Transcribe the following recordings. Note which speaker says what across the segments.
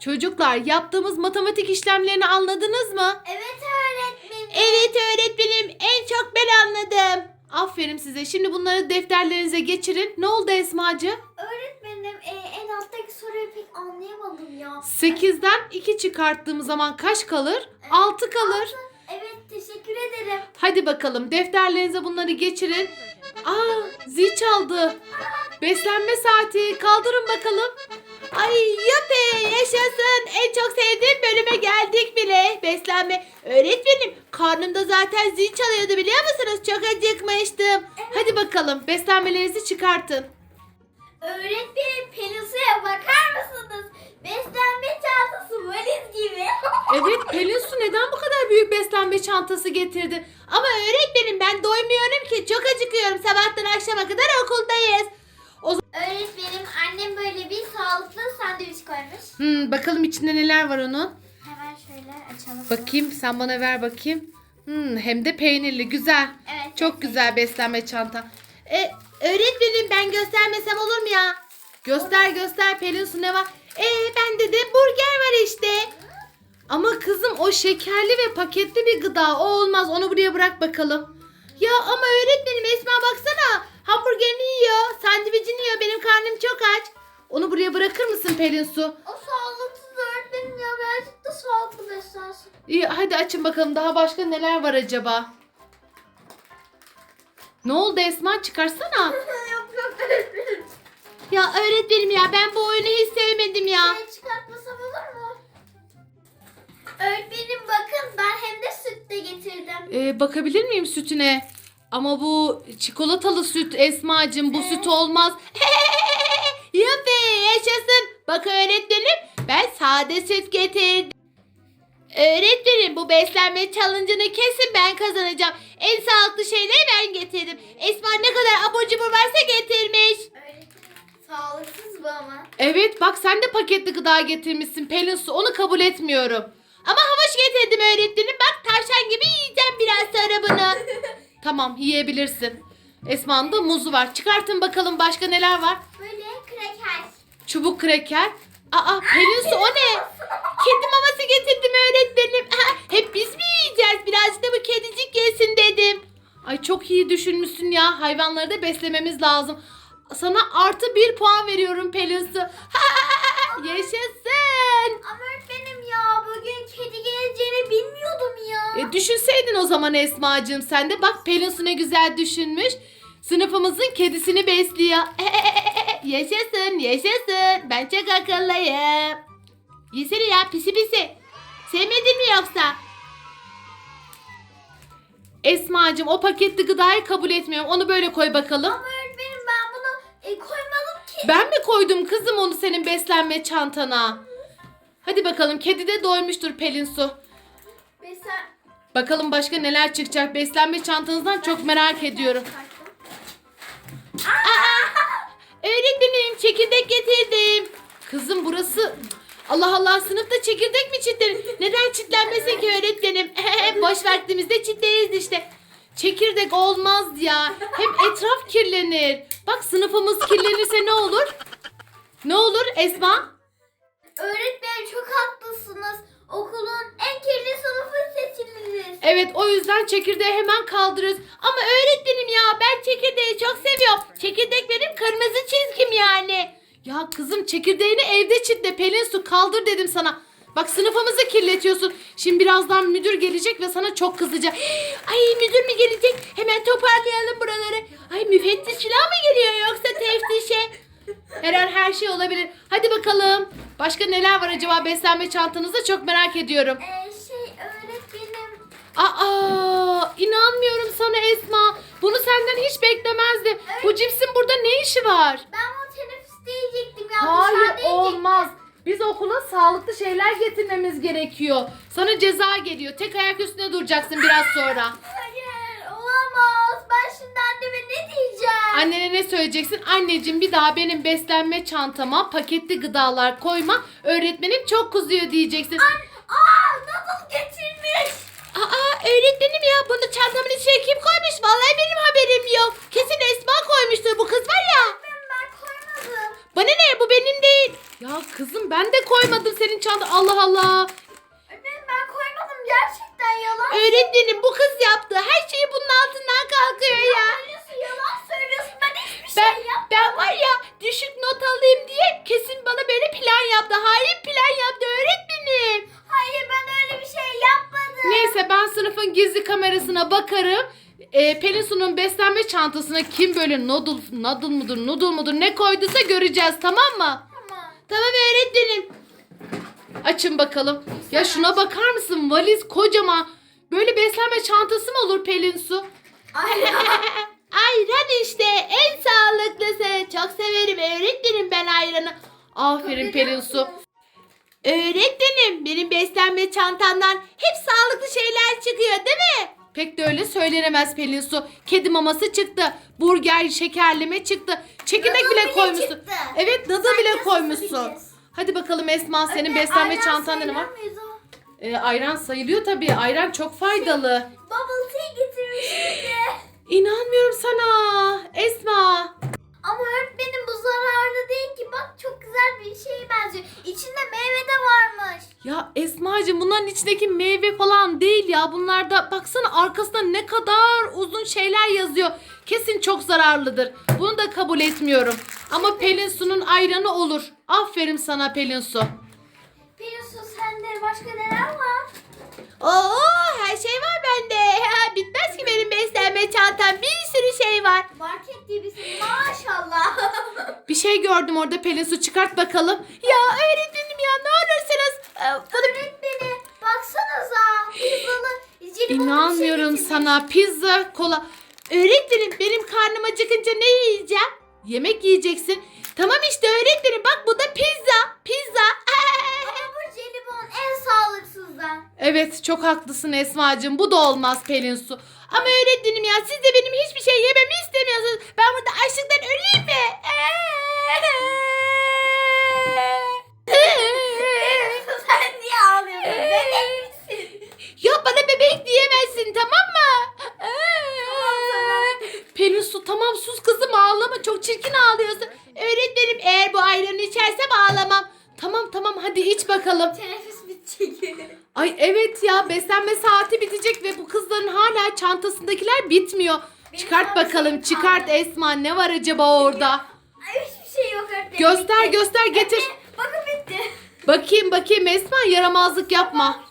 Speaker 1: Çocuklar yaptığımız matematik işlemlerini anladınız mı?
Speaker 2: Evet öğretmenim.
Speaker 1: Evet öğretmenim en çok ben anladım. Aferin size. Şimdi bunları defterlerinize geçirin. Ne oldu Esmacı?
Speaker 2: Öğretmenim e, en alttaki soruyu pek anlayamadım ya.
Speaker 1: 8'den 2 çıkarttığım zaman kaç kalır? 6 kalır.
Speaker 2: Evet teşekkür ederim.
Speaker 1: Hadi bakalım defterlerinize bunları geçirin. Aa zil çaldı. Beslenme saati. Kaldırın bakalım. Ay yupi yaşasın. En çok sevdiğim bölüme geldik bile. Beslenme. Öğretmenim karnımda zaten zil çalıyordu biliyor musunuz? Çok acıkmıştım. Hadi bakalım beslenmelerinizi çıkartın.
Speaker 2: Öğretmenim Pelinsu'ya bakar mısınız? Beslenme çantası valiz gibi.
Speaker 1: Evet Pelin Su neden bu kadar büyük beslenme çantası getirdi? Ama öğretmenim ben doymuyorum ki. Çok acıkıyorum. Sabahtan akşama kadar okuldayız.
Speaker 2: Öğretmenim annem böyle bir sağlıklı sandviç koymuş.
Speaker 1: Hmm, bakalım içinde neler var onun.
Speaker 2: Hemen şöyle açalım.
Speaker 1: Bakayım sen bana ver bakayım. Hmm, hem de peynirli güzel.
Speaker 2: Evet.
Speaker 1: Çok güzel beslenme çanta. E, öğretmenim ben göstermesem olur mu ya? Göster göster Pelin Su ne var? E bende de burger var işte. Ama kızım o şekerli ve paketli bir gıda. O olmaz. Onu buraya bırak bakalım. Ya ama öğretmenim Esma baksana. Hamburgerini yiyor. Sandviçini yiyor. Benim karnım çok aç. Onu buraya bırakır mısın Pelin Su?
Speaker 2: O sağlıksız öğretmenim ya birazcık da sağlıklı beslensin.
Speaker 1: İyi hadi açın bakalım daha başka neler var acaba? Ne oldu Esma çıkarsana.
Speaker 2: yok yok öğretmenim.
Speaker 1: Ya öğretmenim ya ben bu oyunu hiç sevmedim ya.
Speaker 2: Şey çıkartmasam olur mu? Öğretmenim bakın ben hem de süt de getirdim.
Speaker 1: Ee, bakabilir miyim sütüne? Ama bu çikolatalı süt Esma'cığım bu
Speaker 2: Evet.
Speaker 1: süt olmaz. Yuppie yaşasın. Bak öğretmenim ben sade süt getirdim. Öğretmenim bu beslenme challenge'ını kesin ben kazanacağım. En sağlıklı şeyleri ben getirdim. Esma ne kadar abur cubur varsa getirmiş.
Speaker 2: Sağlıksız bu ama.
Speaker 1: Evet bak sen de paketli gıda getirmişsin Pelin Su onu kabul etmiyorum. Ama havuç getirdim öğretmenim bak tavşan gibi yiyeceğim biraz sonra bunu. tamam yiyebilirsin. Esma'nın da muzu var. Çıkartın bakalım başka neler var.
Speaker 2: Böyle kraker.
Speaker 1: Çubuk kreker. Aa Pelin Su o ne? Kedi maması getirdim öğretmenim. Aha, Hep biz mi yiyeceğiz? Birazcık da bu kedicik yesin dedim. Ay çok iyi düşünmüşsün ya. Hayvanları da beslememiz lazım. Sana artı bir puan veriyorum Pelin Su. Yaşasın.
Speaker 2: Ama öğretmenim ya bugün kedi geleceğini bilmiyordum ya.
Speaker 1: E, düşünseydin o zaman Esma'cığım sen de. Bak Pelin Su ne güzel düşünmüş. Sınıfımızın kedisini besliyor. yaşasın yaşasın. Ben çok akıllıyım. Yesene ya pisi pisi. Sevmedin mi yoksa? Esma'cığım o paketli gıdayı kabul etmiyorum. Onu böyle koy bakalım.
Speaker 2: Ama öğretmenim ben bunu e, koymadım ki.
Speaker 1: Ben mi koydum kızım onu senin beslenme çantana? Hadi bakalım kedi de doymuştur Pelin Su.
Speaker 2: Mesela
Speaker 1: Bakalım başka neler çıkacak beslenme çantanızdan çok merak ediyorum. Öğretmenim çekirdek getirdim. Kızım burası Allah Allah sınıfta çekirdek mi çitlenir? Neden çitlenmesin ki öğretmenim? Boş vaktimizde çitleriz işte. Çekirdek olmaz ya. Hem etraf kirlenir. Bak sınıfımız kirlenirse ne olur? Ne olur Esma?
Speaker 2: Öğretmenim çok haklısınız. Okulun en kirli sınıfı.
Speaker 1: Evet o yüzden çekirdeği hemen kaldırırız. Ama öğretmenim ya ben çekirdeği çok seviyorum. Çekirdek benim kırmızı çizgim yani. Ya kızım çekirdeğini evde çitle Pelin su kaldır dedim sana. Bak sınıfımızı kirletiyorsun. Şimdi birazdan müdür gelecek ve sana çok kızacak. Ay müdür mü gelecek? Hemen toparlayalım buraları. Ay müfettiş falan mı geliyor yoksa teftişe? Her an her şey olabilir. Hadi bakalım. Başka neler var acaba beslenme çantanızda çok merak ediyorum.
Speaker 2: Ee.
Speaker 1: Aa, inanmıyorum sana Esma. Bunu senden hiç beklemezdim. Bu cipsin burada ne işi var?
Speaker 2: Ben bu teneffüste yiyecektim ya.
Speaker 1: Hayır olmaz. Biz okula sağlıklı şeyler getirmemiz gerekiyor. Sana ceza geliyor. Tek ayak üstüne duracaksın biraz sonra.
Speaker 2: Hayır olamaz. Ben şimdi anneme ne diyeceğim?
Speaker 1: Annene ne söyleyeceksin? Anneciğim bir daha benim beslenme çantama paketli gıdalar koyma. Öğretmenim çok kızıyor diyeceksin.
Speaker 2: Aa nasıl getirmiş?
Speaker 1: Aa öğretmenim ya bunu çantamın içine kim koymuş? Vallahi benim haberim yok. Kesin Esma koymuştur bu kız var ya.
Speaker 2: Ben, koymadım.
Speaker 1: Bana ne bu benim değil. Ya kızım ben de koymadım senin çanta. Allah Allah.
Speaker 2: Öğretmenim ben koymadım gerçekten yalan.
Speaker 1: Öğretmenim bu kız yaptı. Her şeyi bunun altından kalkıyor ya.
Speaker 2: Söylüyorsun yalan söylüyorsun ben hiçbir
Speaker 1: Ben,
Speaker 2: şey yapmadım.
Speaker 1: ben var ya düşük not alayım diye kesin bana böyle plan yaptı. Hain plan yaptı öğretmenim.
Speaker 2: Hayır ben öyle bir şey yapmadım.
Speaker 1: Neyse ben sınıfın gizli kamerasına bakarım. Ee, Pelin Su'nun beslenme çantasına kim böyle noodle, noodle mudur, noodle mudur ne koyduysa göreceğiz tamam mı?
Speaker 2: Tamam.
Speaker 1: Tamam öğretmenim. Açın bakalım. Ya şuna bakar mısın? Valiz kocaman. Böyle beslenme çantası mı olur Pelin Su?
Speaker 2: Aynen.
Speaker 1: Ayran işte en sağlıklısı. Çok severim öğretmenim ben ayranı. Aferin Pelin Su. Öğretmenim benim beslenme çantamdan hep sağlıklı şeyler çıkıyor değil mi? Pek de öyle söylenemez Pelin Su. Kedi maması çıktı. Burger, şekerleme çıktı. Çekirdek bile
Speaker 2: bile
Speaker 1: koymuşsun.
Speaker 2: çıktı.
Speaker 1: Evet
Speaker 2: Sen
Speaker 1: bile koymuşsun. Hadi bakalım Esma senin
Speaker 2: Öğretmen,
Speaker 1: beslenme çantanda ne var? Ee, ayran sayılıyor tabii. Ayran çok faydalı.
Speaker 2: Bubble tea getirmişti.
Speaker 1: İnanmıyorum sana. Esma.
Speaker 2: Ama öğretmenim bu zararlı değil ki. Bak çok güzel bir şeye benziyor. İçinde meyve de varmış.
Speaker 1: Ya Esma'cığım bunların içindeki meyve falan değil ya. Bunlarda baksana arkasında ne kadar uzun şeyler yazıyor. Kesin çok zararlıdır. Bunu da kabul etmiyorum. Ama Pelin Su'nun ayranı olur. Aferin sana Pelin Su.
Speaker 2: Biliyorsun sende başka neler?
Speaker 1: Oo her şey var bende. Bitmez ki benim beslenme çantam. Bir sürü şey var.
Speaker 2: Market gibisin maşallah.
Speaker 1: Bir şey gördüm orada Pelin Su çıkart bakalım. Ya öğretmenim ya ne olursunuz. Ee, bunu
Speaker 2: Öğretmeni baksanıza. Pizzalı jelibonlu
Speaker 1: İnanmıyorum
Speaker 2: bir şey getirmiş.
Speaker 1: sana. Pizza, kola. Öğretmenim benim karnım acıkınca ne yiyeceğim? Yemek yiyeceksin. Tamam işte öğretmenim bak bu da pizza. Pizza.
Speaker 2: Ama bu jelibon en
Speaker 1: evet çok haklısın Esma'cığım. Bu da olmaz Pelin Su. Ama öğretmenim ya siz de benim hiçbir şey yememi istemiyorsunuz. Ben burada açlıktan öleyim mi?
Speaker 2: Sen niye ağlıyorsun? Bebek misin?
Speaker 1: Ya bana bebek diyemezsin tamam mı? Pelin su tamam sus kızım ağlama çok çirkin ağlıyorsun. Öğretmenim eğer bu ayranı içersem ağlamam. Tamam tamam hadi iç bakalım.
Speaker 2: Teneffüs
Speaker 1: Ay evet ya beslenme saati bitecek ve bu kızların hala çantasındakiler bitmiyor.
Speaker 2: Benim
Speaker 1: Çıkart bakalım
Speaker 2: şeyim
Speaker 1: çıkart
Speaker 2: kaldı.
Speaker 1: Esma ne var acaba orada?
Speaker 2: Ay hiçbir şey yok öğretmenim.
Speaker 1: Göster
Speaker 2: bitti.
Speaker 1: göster getir.
Speaker 2: Öğretmenim, Bakın bitti.
Speaker 1: Bakayım bakayım Esma yaramazlık yapma.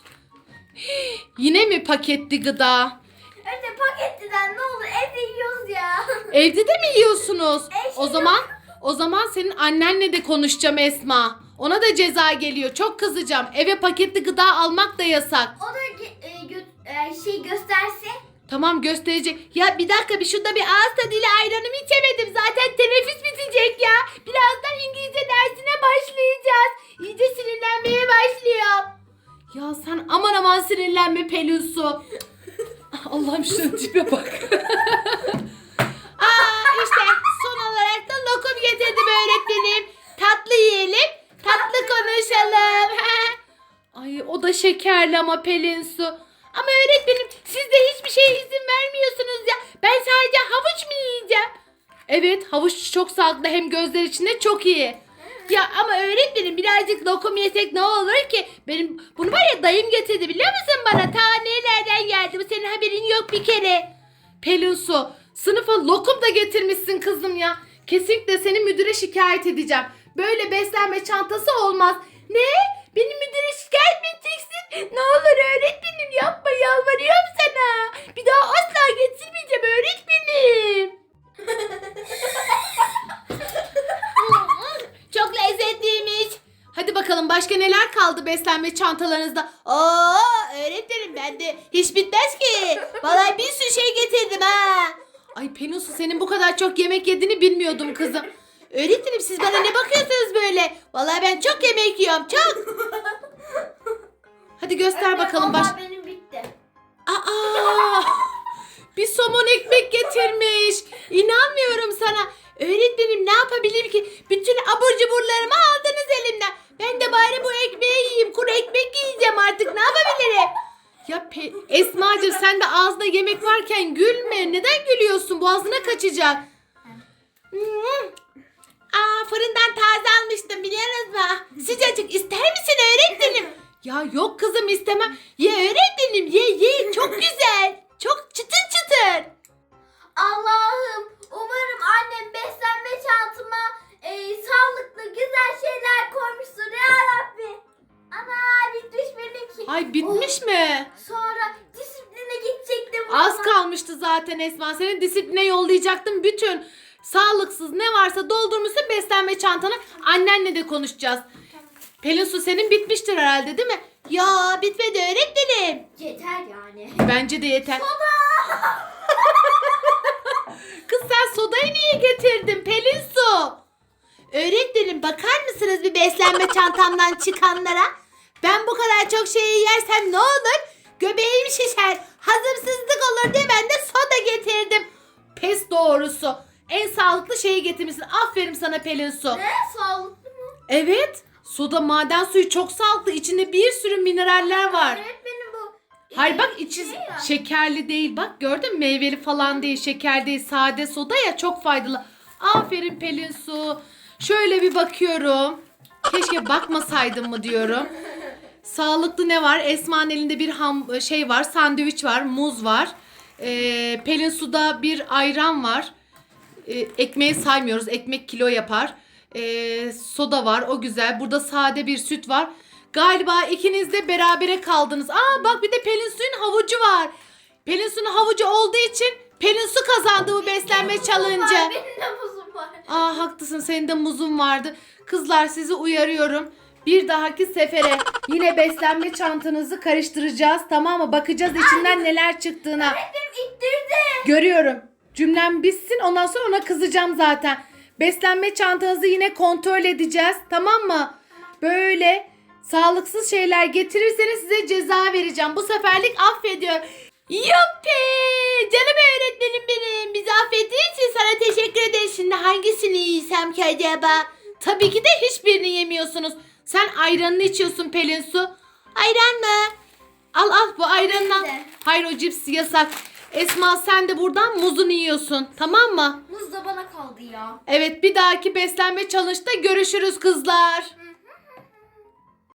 Speaker 1: Yine mi paketli gıda?
Speaker 2: Öğretmenim paketliden ne olur evde yiyoruz ya.
Speaker 1: Evde de mi yiyorsunuz?
Speaker 2: Eşim
Speaker 1: O zaman o zaman senin annenle de konuşacağım Esma. Ona da ceza geliyor. Çok kızacağım. Eve paketli gıda almak da yasak.
Speaker 2: O da e, gö- e, şey gösterse.
Speaker 1: Tamam gösterecek. Ya bir dakika bir şurada bir ağız tadıyla ayranımı içemedim. Zaten teneffüs bitecek ya. Birazdan İngilizce dersine başlayacağız. İyice sinirlenmeye başlıyor. Ya sen aman aman sinirlenme Pelin Su. Allah'ım şunun tipe bak. Ay o da şekerli ama Pelin Su. Ama öğretmenim siz de hiçbir şeye izin vermiyorsunuz ya. Ben sadece havuç mu yiyeceğim? Evet havuç çok sağlıklı hem gözler için de çok iyi. Ya ama öğretmenim birazcık lokum yesek ne olur ki? Benim bunu var ya dayım getirdi biliyor musun bana? Ta nerelerden geldi bu senin haberin yok bir kere. Pelin Su sınıfa lokum da getirmişsin kızım ya. Kesinlikle seni müdüre şikayet edeceğim. Böyle beslenme çantası olmaz. Ne? Beni müdüre? Ne olur öğretmenim yapma yalvarıyorum sana. Bir daha asla getirmeyeceğim öğretmenim. Çok lezzetliymiş. Hadi bakalım başka neler kaldı beslenme çantalarınızda? Oo öğretmenim bende hiç bitmez ki. Vallahi bir sürü şey getirdim ha. Ay Penusu senin bu kadar çok yemek yediğini bilmiyordum kızım. Öğretmenim siz bana ne bakıyorsunuz böyle? Vallahi ben çok yemek yiyorum çok. Hadi göster bakalım baş.
Speaker 2: Vallahi benim bitti.
Speaker 1: Aa! Bir somon ekmek getirmiş. İnanmıyorum sana. Öğretmenim ne yapabilirim ki? Bütün abur cuburlarımı aldınız elimden. Ben de bari bu ekmeği yiyeyim. Kuru ekmek yiyeceğim artık. Ne yapabilirim? Ya Pe Esma'cığım sen de ağzında yemek varken gülme. Neden gülüyorsun? Boğazına kaçacak. Hmm. fırından taze almıştım biliyorsunuz mu? Sıcacık ister misin öğretmenim? Ya yok kızım istemem. Ye öğretmenim ye ye çok güzel. Çok çıtır çıtır.
Speaker 2: Allah'ım umarım annem beslenme çantıma e, sağlıklı güzel şeyler koymuştur ya Rabbi. Ana bitmiş benimki.
Speaker 1: Ay bitmiş mi?
Speaker 2: Sonra disipline gidecektim.
Speaker 1: Az
Speaker 2: ama.
Speaker 1: kalmıştı zaten Esma. Seni disipline yollayacaktım. Bütün sağlıksız ne varsa doldurmuşsun beslenme çantanı. Annenle de konuşacağız. Pelin su senin bitmiştir herhalde değil mi? Ya bitmedi öğretmenim.
Speaker 2: Yeter yani.
Speaker 1: Bence de yeter. Kız sen sodayı niye getirdin Pelin su? Öğretmenim bakar mısınız bir beslenme çantamdan çıkanlara? Ben bu kadar çok şeyi yersem ne olur? Göbeğim şişer. Hazımsızlık olur diye ben de soda getirdim. Pes doğrusu. En sağlıklı şeyi getirmişsin. Aferin sana Pelin su.
Speaker 2: Ne sağlıklı mı?
Speaker 1: Evet. Soda maden suyu çok sağlıklı. İçinde bir sürü mineraller var.
Speaker 2: Öğretmenim bu.
Speaker 1: Hayır bak içi
Speaker 2: şey ya.
Speaker 1: şekerli değil bak gördün mü meyveli falan değil şeker değil sade soda ya çok faydalı. Aferin Pelin Su. Şöyle bir bakıyorum. Keşke bakmasaydım mı diyorum. Sağlıklı ne var? Esma'nın elinde bir ham şey var, sandviç var, muz var. Ee, Pelin Su'da bir ayran var. Ee, ekmeği saymıyoruz. Ekmek kilo yapar. Ee, soda var. O güzel. Burada sade bir süt var. Galiba ikiniz de berabere kaldınız. Aa bak bir de Pelin Su'nun havucu var. Pelin Su'nun havucu olduğu için Pelin Su kazandı bu beslenme challenge'ı.
Speaker 2: Benim de muzum var.
Speaker 1: Aa haklısın senin de muzun vardı. Kızlar sizi uyarıyorum. Bir dahaki sefere yine beslenme çantanızı karıştıracağız tamam mı? Bakacağız içinden neler çıktığına.
Speaker 2: Öğretmenim ittirdi.
Speaker 1: Görüyorum. Cümlem bitsin ondan sonra ona kızacağım zaten. Beslenme çantanızı yine kontrol edeceğiz tamam mı? Böyle sağlıksız şeyler getirirseniz size ceza vereceğim. Bu seferlik affediyorum. Yuppi! Canım öğretmenim benim. Bizi affettiğin için sana teşekkür ederiz. Şimdi hangisini yiysem ki acaba? Tabii ki de hiçbirini yemiyorsunuz. Sen ayranını içiyorsun Pelin Su. Ayran mı? Al al bu ayranından. Hayır o cips yasak. Esma sen de buradan muzunu yiyorsun. Tamam mı?
Speaker 2: Muz da bana kaldı ya.
Speaker 1: Evet bir dahaki beslenme challenge'da görüşürüz kızlar.